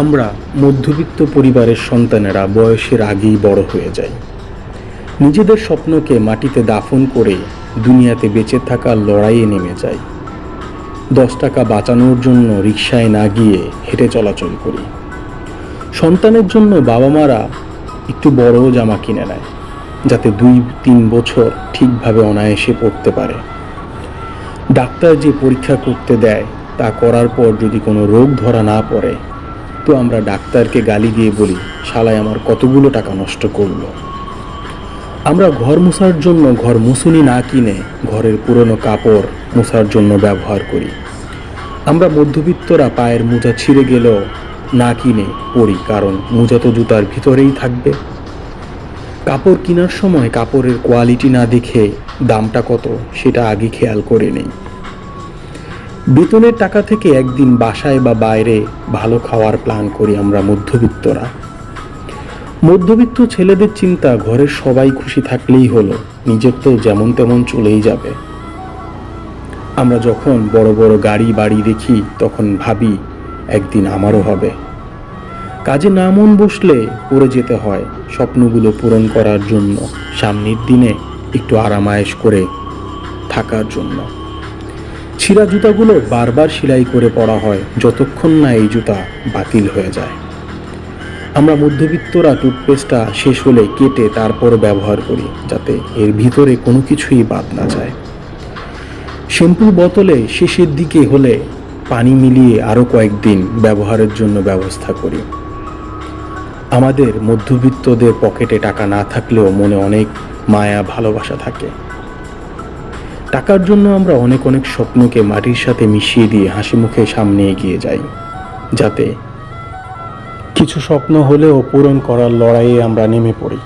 আমরা মধ্যবিত্ত পরিবারের সন্তানেরা বয়সের আগেই বড় হয়ে যাই। নিজেদের স্বপ্নকে মাটিতে দাফন করে দুনিয়াতে বেঁচে থাকার লড়াইয়ে নেমে যাই। দশ টাকা বাঁচানোর জন্য রিকশায় না গিয়ে হেঁটে চলাচল করি। সন্তানের জন্য বাবা মারা একটু বড় জামা কিনে নেয়, যাতে দুই, তিন বছর ঠিকভাবে অনায়াসে পড়তে পারে। ডাক্তার যে পরীক্ষা করতে দেয়, তা করার পর যদি কোনো রোগ ধরা না পড়ে তো আমরা ডাক্তারকে গালি দিয়ে বলি, শালায় আমার কতগুলো টাকা নষ্ট করল। আমরা ঘর মোছার জন্য ঘর মুছুনি না কিনে ঘরের পুরনো কাপড় মোছার জন্য ব্যবহার করি। আমরা মধ্যবিত্তরা পায়ের মোজা ছিঁড়ে গেলেও না কিনে পরি কারণ মোজা তো জুতার ভিতরেই থাকবে। কাপড় কেনার সময় কাপড়ের কোয়ালিটি না দেখে দামটা কত, সেটা আগে খেয়াল করে নেই। বেতনের টাকা থেকে একদিন বাসায় বা বাইরে ভালো খাওয়ার প্ল্যান করি আমরা মধ্যবিত্তরা। মধ্যবিত্ত ছেলেদের চিন্তা ঘরের সবাই খুশি থাকলেই হলো, নিজের তো যেমন তেমন চলেই যাবে। আমরা যখন বড় বড় গাড়ি বাড়ি দেখি, তখন ভাবি একদিন আমারও হবে। কাজে না মন বসলে পড়ে যেতে হয় স্বপ্নগুলো পূরণ করার জন্য, সামনের দিনে একটু আরামায়েশ করে থাকার জন্য। ছিঁড়া জুতাগুলো বারবার সেলাই করে পরা হয় যতক্ষণ না এই জুতা বাতিল হয়ে যায়। আমরা মধ্যবিত্তরা টুথপেস্টটা শেষ হলে কেটে তারপর ব্যবহার করি, যাতে এর ভিতরে কোনো কিছুই বাদ না যায়। শ্যাম্পুর বোতলে শেষের দিকে হলে পানি মিলিয়ে আরও কয়েকদিন ব্যবহারের জন্য ব্যবস্থা করি। আমাদের মধ্যবিত্তদের পকেটে টাকা না থাকলেও মনে অনেক মায়া ভালোবাসা থাকে। টাকার জন্য আমরা অনেক অনেক স্বপ্নকে মাটির সাথে মিশিয়ে দিয়ে হাসি মুখে সামনে এগিয়ে যাই, যাতে কিছু স্বপ্ন হলেও পূরণ করার লড়াইয়ে আমরা নেমে পড়ি।